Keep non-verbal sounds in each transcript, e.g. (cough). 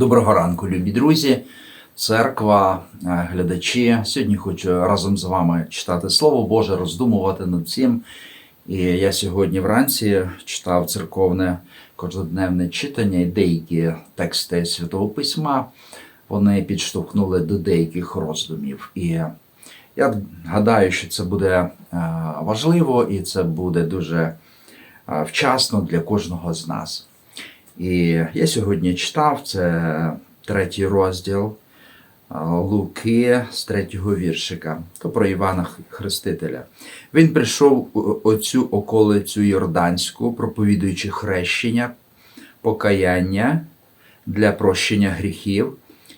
Доброго ранку, любі друзі, церква, е, глядачі. Сьогодні хочу разом з вами читати Слово Боже, роздумувати над цим. І я сьогодні вранці читав церковне кожнодневне читання і деякі тексти Святого Письма. Вони підштовхнули до деяких роздумів. І я гадаю, що це буде е, важливо і це буде дуже е, вчасно для кожного з нас. І я сьогодні читав це третій розділ Луки з третього віршика, то про Івана Хрестителя. Він прийшов оцю околицю Йорданську, проповідуючи хрещення, покаяння для прощення гріхів,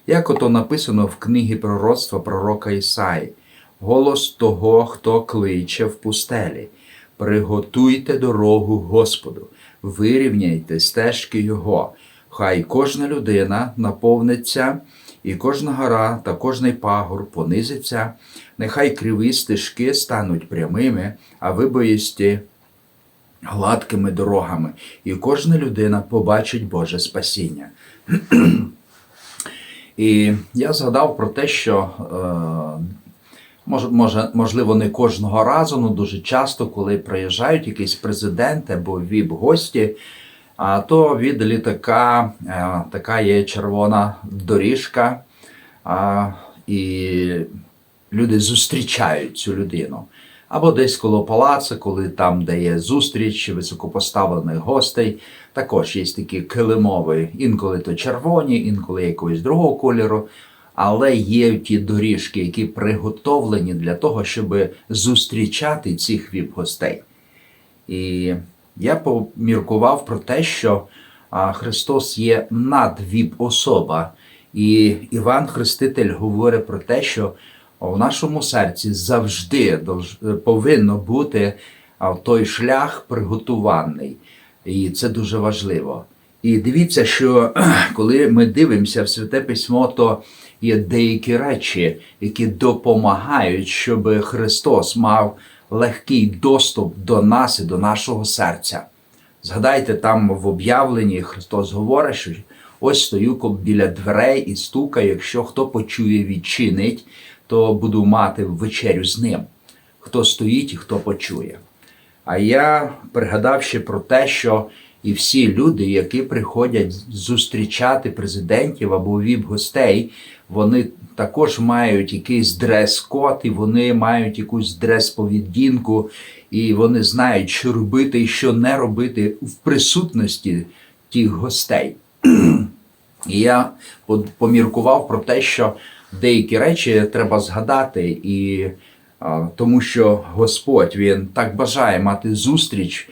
як ото написано в книгі пророцтва пророка Ісаї. Голос того, хто кличе в пустелі. Приготуйте дорогу Господу, вирівняйте стежки Його. Хай кожна людина наповниться, і кожна гора та кожний пагор понизиться, нехай криві стежки стануть прямими, а вибоїсті гладкими дорогами, і кожна людина побачить Боже спасіння. (clears throat) І я згадав про те, що е, Може, можливо, не кожного разу, але дуже часто, коли приїжджають якісь президенти або ВІП-гості, то від літака е, така є червона доріжка, і люди зустрічають цю людину. Або десь коло палацу, коли там де є зустріч високопоставлених гостей, також є такі килимові, інколи то червоні, інколи якогось другого кольору але є ті доріжки, які приготовлені для того, щоб зустрічати цих віп-гостей. І я поміркував про те, що Христос є надвіп-особа, і Іван Хреститель говорить про те, що в нашому серці завжди повинно бути той шлях приготуваний. І це дуже важливо. І дивіться, що коли ми дивимося в Святе Письмо, то є деякі речі, які допомагають, щоб Христос мав легкий доступ до нас і до нашого серця. Згадайте, там в об'явленні Христос говорить, що ось стою біля дверей і стукаю, якщо хто почує, відчинить, то буду мати вечерю з ним. Хто стоїть і хто почує. А я пригадав ще про те, що і всі люди, які приходять зустрічати президентів або віп-гостей, вони також мають якийсь дрес-код, і вони мають якусь дрес-поведінку, і вони знають, що робити і що не робити в присутності тих гостей. І я поміркував про те, що деякі речі треба згадати, і а, тому що Господь він так бажає мати зустріч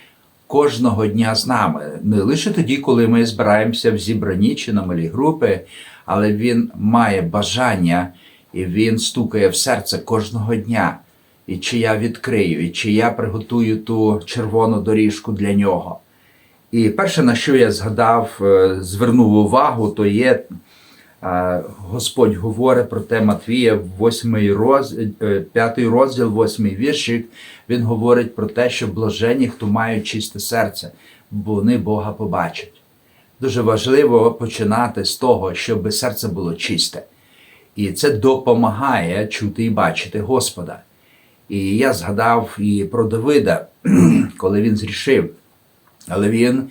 кожного дня з нами, не лише тоді, коли ми збираємося в зібранні чи на малі групи, але він має бажання і він стукає в серце кожного дня. І чи я відкрию, і чи я приготую ту червону доріжку для нього. І перше, на що я згадав, е, звернув увагу, то є е, Господь говорить про те Матвія, 8 розділ, 5 розділ, 8 віршик. Він говорить про те, що блажені, хто мають чисте серце, бо вони Бога побачать. Дуже важливо починати з того, щоб серце було чисте. І це допомагає чути і бачити Господа. І я згадав і про Давида, (clears throat) коли він зрішив. Але він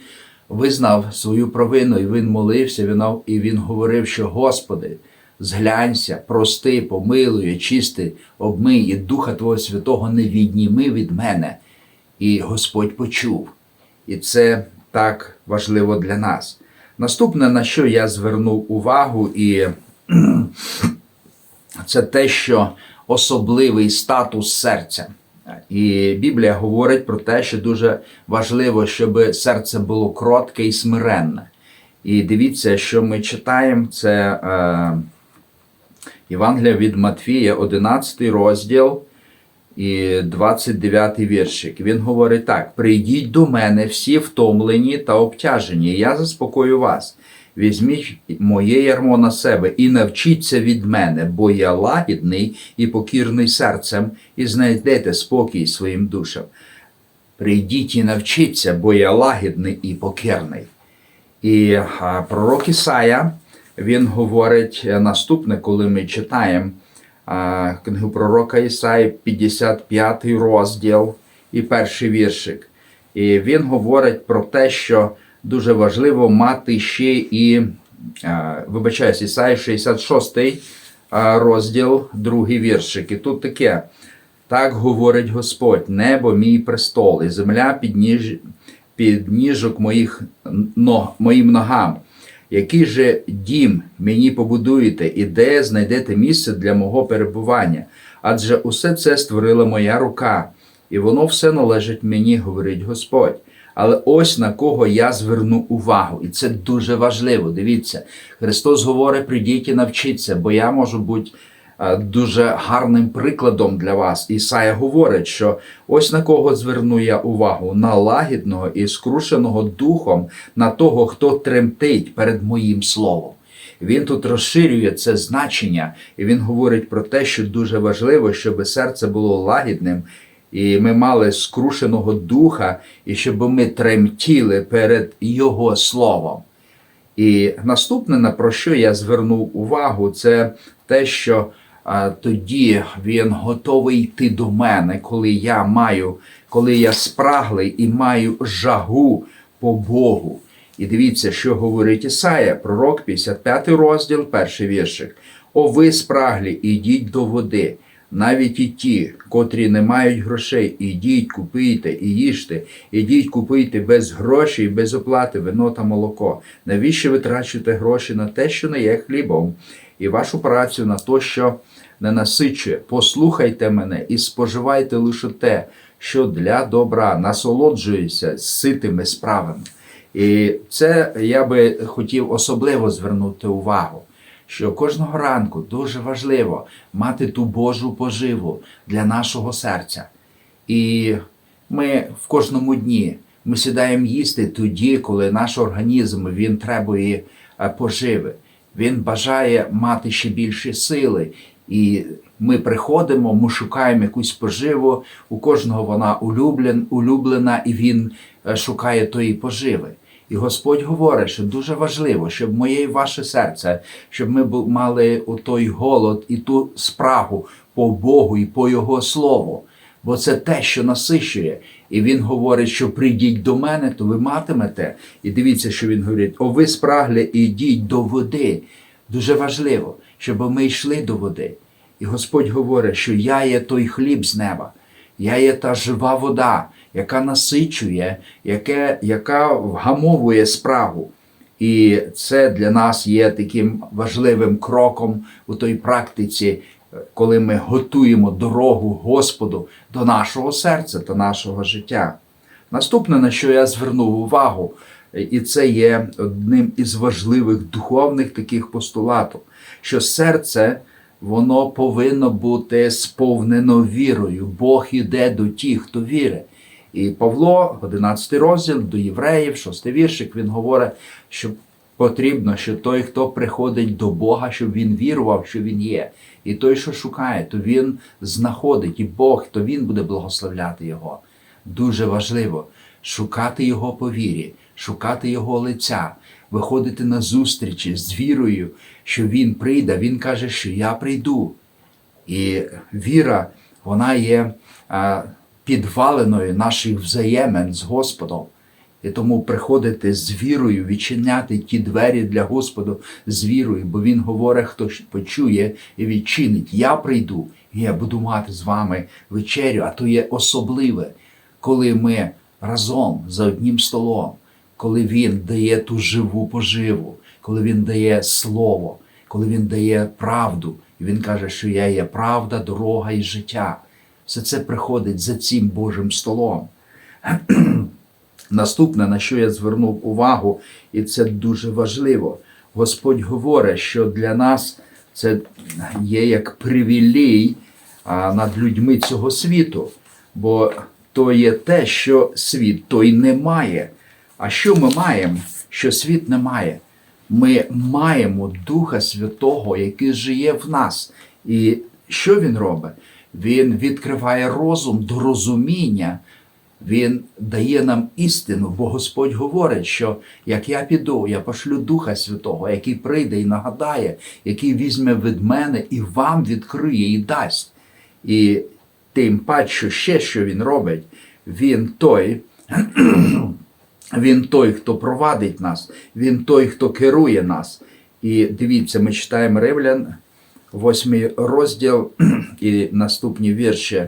визнав свою провину, і він молився, і він говорив, що Господи, зглянься, прости, помилуй, чисти, обмий, і Духа Твого Святого не відніми від мене. І Господь почув. І це так важливо для нас. Наступне, на що я звернув увагу, і (clears throat) це те, що особливий статус серця. І Біблія говорить про те, що дуже важливо, щоб серце було кротке і смиренне. І дивіться, що ми читаємо, це е, Євангелія від Матфія, 11 розділ і 29 віршик. Він говорить так: прийдіть до мене всі втомлені та обтяжені, я заспокою вас. Візьміть моє ярмо на себе і навчіться від мене, бо я лагідний і покірний серцем, і знайдете спокій своїм душам. Прийдіть і навчіться, бо я лагідний і покірний. І пророк Ісая, він говорить наступне, коли ми читаємо книгу пророка Ісаї, 55 розділ і перший віршик. І він говорить про те, що дуже важливо мати ще і, вибачаюсь, Ісаї 66 розділ, другий віршик. І тут таке. Так говорить Господь, небо мій престол, і земля підніж, підніжок моїх ног, моїм ногам. Який же дім мені побудуєте, і де знайдете місце для мого перебування? Адже усе це створила моя рука, і воно все належить мені, говорить Господь. Але ось на кого я зверну увагу, і це дуже важливо. Дивіться, Христос говорить: прийдіть і навчіться, бо я можу бути дуже гарним прикладом для вас. Ісая говорить, що ось на кого зверну я увагу: на лагідного і скрушеного духом, на того, хто тремтить перед моїм словом. Він тут розширює це значення, і він говорить про те, що дуже важливо, щоб серце було лагідним, і ми мали скрушеного духа, і щоб ми тремтіли перед Його словом. І наступне, на про що я звернув увагу, це те, що тоді він готовий йти до мене, коли я маю, коли я спраглий і маю жагу по Богу. І дивіться, що говорить Ісая, пророк, 55 розділ, перший віршик. О, ви спраглі, ідіть до води. Навіть і ті, котрі не мають грошей, ідіть, купуйте і їжте, ідіть, купуйте без грошей, без оплати вино та молоко. Навіщо ви трачите гроші на те, що не є хлібом, і вашу працю на те, що не насичує? Послухайте мене і споживайте лише те, що для добра насолоджується ситими справами. І це я би хотів особливо звернути увагу що кожного ранку дуже важливо мати ту Божу поживу для нашого серця. І ми в кожному дні ми сідаємо їсти тоді, коли наш організм він требує е, поживи. Він бажає мати ще більше сили. І ми приходимо, ми шукаємо якусь поживу. У кожного вона улюблен, улюблена, і він е, шукає тої поживи. І Господь говорить, що дуже важливо, щоб моє і ваше серце, щоб ми мали той голод і ту спрагу по Богу і по Його Слову. Бо це те, що насищує. І він говорить, що прийдіть до мене, то ви матимете. І дивіться, що він говорить: о, ви спраглі, ідіть до води. Дуже важливо, щоб ми йшли до води. І Господь говорить, що я є той хліб з неба, я є та жива вода, яка насичує, яке, яка вгамовує спрагу. І це для нас є таким важливим кроком у той практиці, коли ми готуємо дорогу Господу до нашого серця та нашого життя. Наступне, на що я звернув увагу, і це є одним із важливих духовних таких постулатів, що серце воно повинно бути сповнено вірою. Бог іде до тих, хто вірить. І Павло, 11 розділ до євреїв, 6 віршик, він говорить, що потрібно, що той, хто приходить до Бога, щоб він вірував, що він є. І той, що шукає, то він знаходить, і Бог, то він буде благословляти його. Дуже важливо шукати його по вірі, шукати його лиця, виходити на зустрічі з вірою, що він прийде. Він каже, що я прийду. І віра, вона є підваленою наших взаємин з Господом. І тому приходити з вірою, відчиняти ті двері для Господа з вірою, бо Він говорить, хто почує і відчинить. Я прийду, і я буду мати з вами вечерю, а то є особливе, коли ми разом за одним столом, коли Він дає ту живу поживу, коли Він дає слово, коли Він дає правду, і Він каже, що я є правда, дорога і життя. Все це приходить за цим Божим столом. Наступне, на що я звернув увагу, і це дуже важливо. Господь говорить, що для нас це є як привілей а, над людьми цього світу, бо то є те, що світ той не має. А що ми маємо, що світ не має? Ми маємо Духа Святого, який живе в нас. І що він робить? Він відкриває розум до розуміння Він дає нам істину, бо Господь говорить, що як я піду, я пошлю Духа Святого, який прийде і нагадає, який візьме від мене і вам відкриє і дасть. І тим паче ще що він робить, він той, (clears throat) він той, хто провадить нас, він той, хто керує нас. І дивіться, ми читаємо Римлян, восьмий розділ (clears throat) і наступні вірші.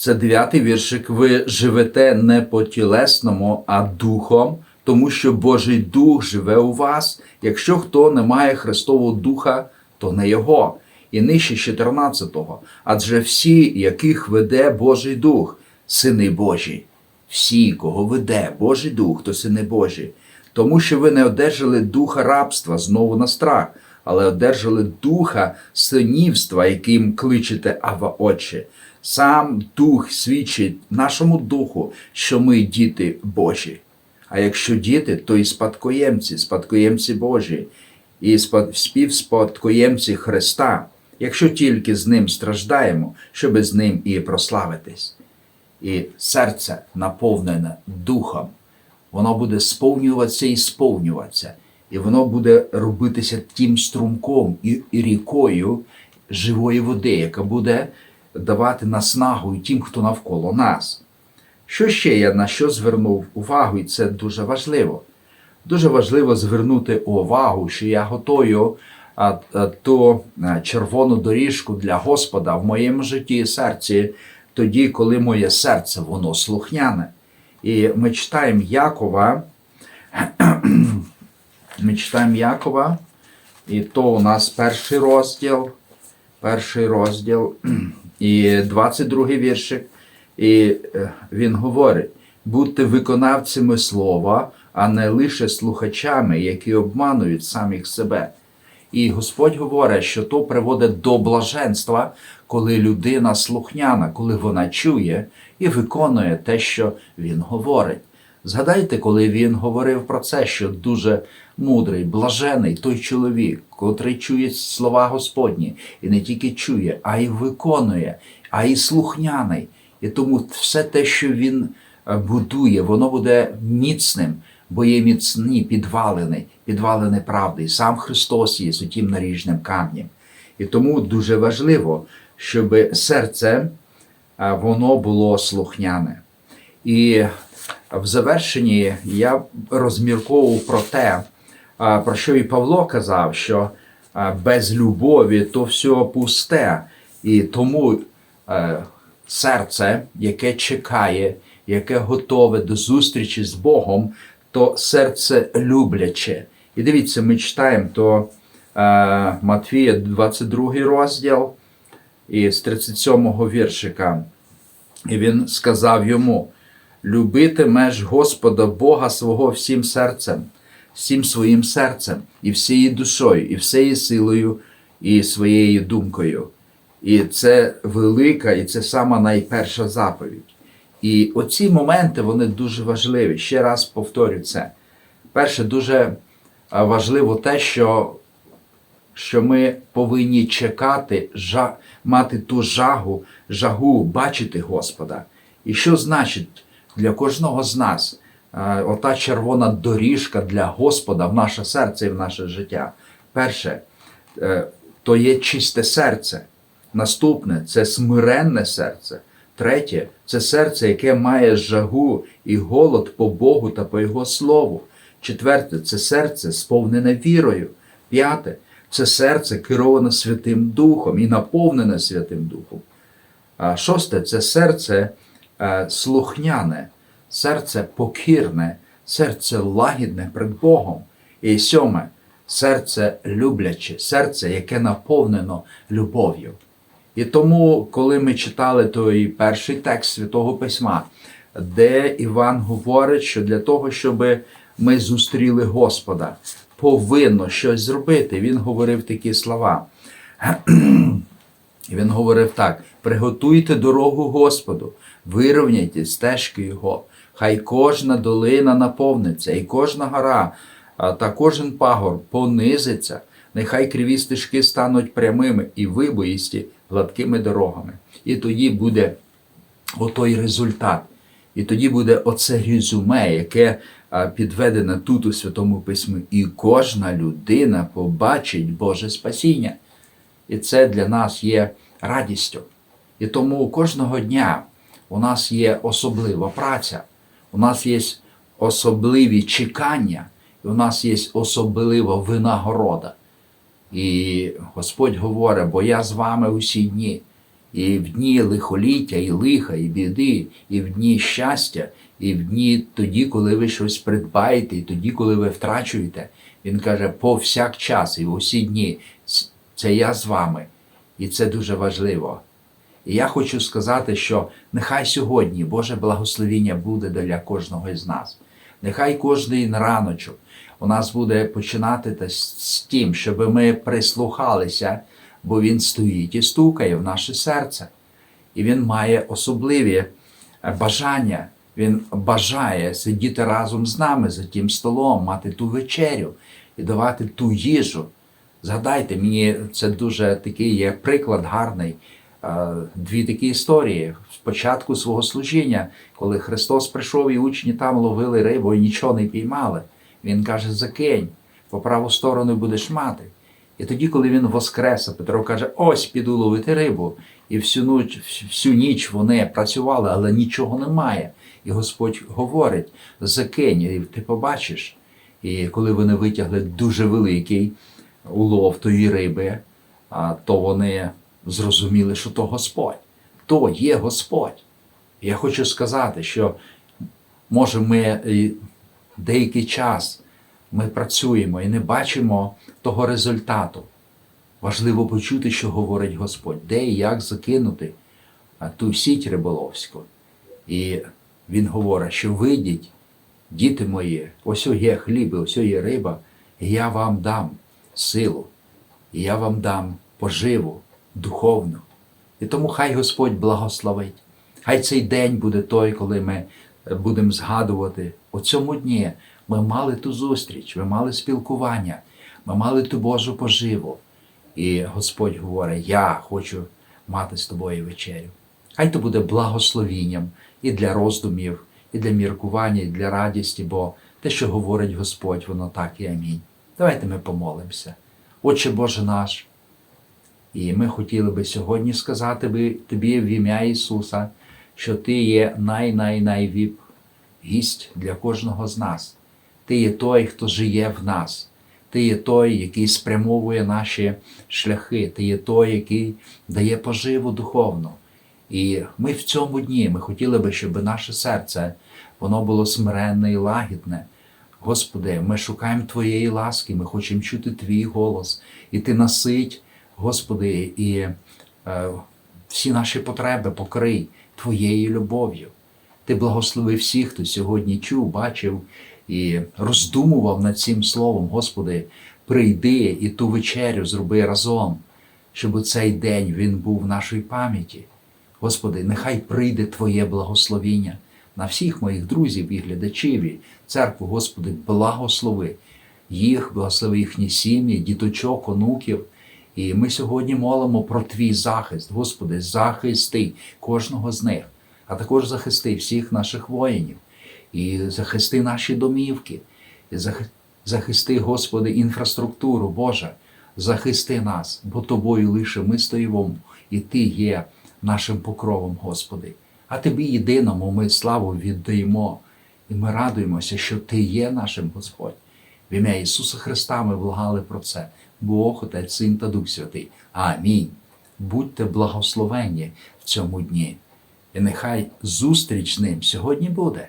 Це дев'ятий віршик. Ви живете не по тілесному, а духом, тому що Божий Дух живе у вас. Якщо хто не має Христового Духа, то не Його. І нижче 14-го. Адже всі, яких веде Божий Дух, сини Божі. Всі, кого веде Божий Дух, то сини Божі. Тому що ви не одержали духа рабства знову на страх, але одержали духа синівства, яким кличете Ава Отче. Сам Дух свідчить нашому духу, що ми діти Божі. А якщо діти, то і спадкоємці, спадкоємці Божі, і співспадкоємці Христа, якщо тільки з ним страждаємо, щоб з ним і прославитись. І серце наповнене духом, воно буде сповнюватися і сповнюватися, і воно буде робитися тим струмком і, рікою живої води, яка буде давати наснагу і тим, хто навколо нас. Що ще я на що звернув увагу, і це дуже важливо. Дуже важливо звернути увагу, що я готую ту червону доріжку для Господа в моєму житті і серці, тоді, коли моє серце воно слухняне. І ми читаємо Якова, ми читаємо Якова, і то у нас перший розділ, перший розділ (clears throat) і 22 віршик. І е, він говорить: будьте виконавцями слова, а не лише слухачами, які обманують самих себе. І Господь говорить, що то приводить до блаженства, коли людина слухняна, коли вона чує і виконує те, що він говорить. Згадайте, коли він говорив про це, що дуже мудрий, блажений той чоловік, котрий чує слова Господні, і не тільки чує, а й виконує, а й слухняний. І тому все те, що він е, будує, воно буде міцним, бо є міцні підвалини, підвалини правди. І сам Христос є тим наріжним камнем. І тому дуже важливо, щоб серце воно було слухняне. І в завершенні я розмірковував про те, про що і Павло казав, що без любові то все пусте. І тому е, серце, яке чекає, яке готове до зустрічі з Богом, то серце любляче. І дивіться, ми читаємо то е, Матвія, 22 розділ, і з 37-го віршика. І він сказав йому: любитимеш Господа Бога свого всім серцем, всім своїм серцем, і всією душою, і всією силою, і своєю думкою. І це велика, і це сама найперша заповідь. І оці моменти вони дуже важливі. Ще раз повторю це. Перше, дуже важливо те, що, що ми повинні чекати, жа, мати ту жагу, жагу бачити Господа. І що значить для кожного з нас ота червона доріжка для Господа в наше серце і в наше життя? Перше, е, то є чисте серце. Наступне це смиренне серце. Третє це серце, яке має жагу і голод по Богу та по Його Слову. Четверте це серце сповнене вірою. П'яте це серце кероване Святим Духом і наповнене Святим Духом. А шосте це серце е, слухняне, серце покірне, серце лагідне перед Богом. І сьоме серце любляче, серце, яке наповнено любов'ю. І тому, коли ми читали той перший текст Святого Письма, де Іван говорить, що для того, щоб ми зустріли Господа, повинно щось зробити. Він говорив такі слова. І він говорив так: приготуйте дорогу Господу, вирівняйте стежки Його, хай кожна долина наповниться, і кожна гора та кожен пагор понизиться, нехай криві стежки стануть прямими і вибоїсті гладкими дорогами. І тоді буде отой результат. І тоді буде оце резюме, яке а, підведене тут у Святому Письмі. І кожна людина побачить Боже спасіння. І це для нас є радістю. І тому кожного дня у нас є особлива праця, у нас є особливі чекання, і у нас є особлива винагорода. І Господь говорить, бо я з вами усі дні, і в дні лихоліття, і лиха, і біди, і в дні щастя, і в дні тоді, коли ви щось придбаєте, і тоді, коли ви втрачуєте. Він каже, повсякчас і в усі дні. Це я з вами. І це дуже важливо. І я хочу сказати, що нехай сьогодні Боже благословіння буде для кожного із нас. Нехай кожний раночок у нас буде починати з з тим, щоб ми прислухалися, бо Він стоїть і стукає в наше серце. І Він має особливі е, бажання. Він бажає сидіти разом з нами за тим столом, мати ту вечерю і давати ту їжу. Згадайте, мені це дуже такий є приклад гарний. Дві такі історії. Спочатку свого служіння, коли Христос прийшов і учні там ловили рибу і нічого не піймали. Він каже: закинь, по праву сторону будеш мати. І тоді, коли він воскрес, Петро каже: ось піду ловити рибу. І всю ніч, всю ніч вони працювали, але нічого немає. І Господь говорить: закинь, і ти побачиш. І коли вони витягли дуже великий улов тої риби, то вони зрозуміли, що то Господь, то є Господь. Я хочу сказати, що може ми деякий час ми працюємо і не бачимо того результату. Важливо почути, що говорить Господь, де і як закинути ту сіть риболовську. І Він говорить, що вийдіть, діти мої, ось є хліб, ось є риба, і я вам дам силу, і я вам дам поживу духовну. І тому хай Господь благословить. Хай цей день буде той, коли ми е, будемо згадувати у цьому дні. Ми мали ту зустріч, ми мали спілкування, ми мали ту Божу поживу. І Господь говорить: Я хочу мати з тобою вечерю. Хай то буде благословінням і для роздумів, і для міркування, і для радісті, бо те, що говорить Господь, воно так і амінь. Давайте ми помолимося. Отче Боже наш. І ми хотіли би сьогодні сказати би тобі в ім'я Ісуса, що Ти є най-най-найвіп гість для кожного з нас. Ти є той, хто живе в нас. Ти є той, який спрямовує наші шляхи, ти є той, який дає поживу духовну. І ми в цьому дні ми хотіли би, щоб наше серце воно було смиренне і лагідне. Господи, ми шукаємо Твоєї ласки, ми хочемо чути Твій голос, і Ти насить, Господи, і е, всі наші потреби покрий Твоєю любов'ю. Ти благослови всіх, хто сьогодні чув, бачив і роздумував над цим словом. Господи, прийди і ту вечерю зроби разом, щоб цей день він був в нашій пам'яті. Господи, нехай прийде Твоє благословіння на всіх моїх друзів і глядачів, і церкву, Господи, благослови їх, благослови їхні сім'ї, діточок, онуків. І ми сьогодні молимо про Твій захист, Господи, захисти кожного з них, а також захисти всіх наших воїнів, і захисти наші домівки, і захисти, Господи, інфраструктуру, Боже, захисти нас, бо Тобою лише ми стоїмо, і Ти є нашим покровом, Господи. А Тобі єдиному ми славу віддаємо, і ми радуємося, що Ти є нашим Господь. В ім'я Ісуса Христа ми благали про це. Бог, Отець, Син та Дух Святий. Амінь. Будьте благословенні в цьому дні. І нехай зустріч ним сьогодні буде.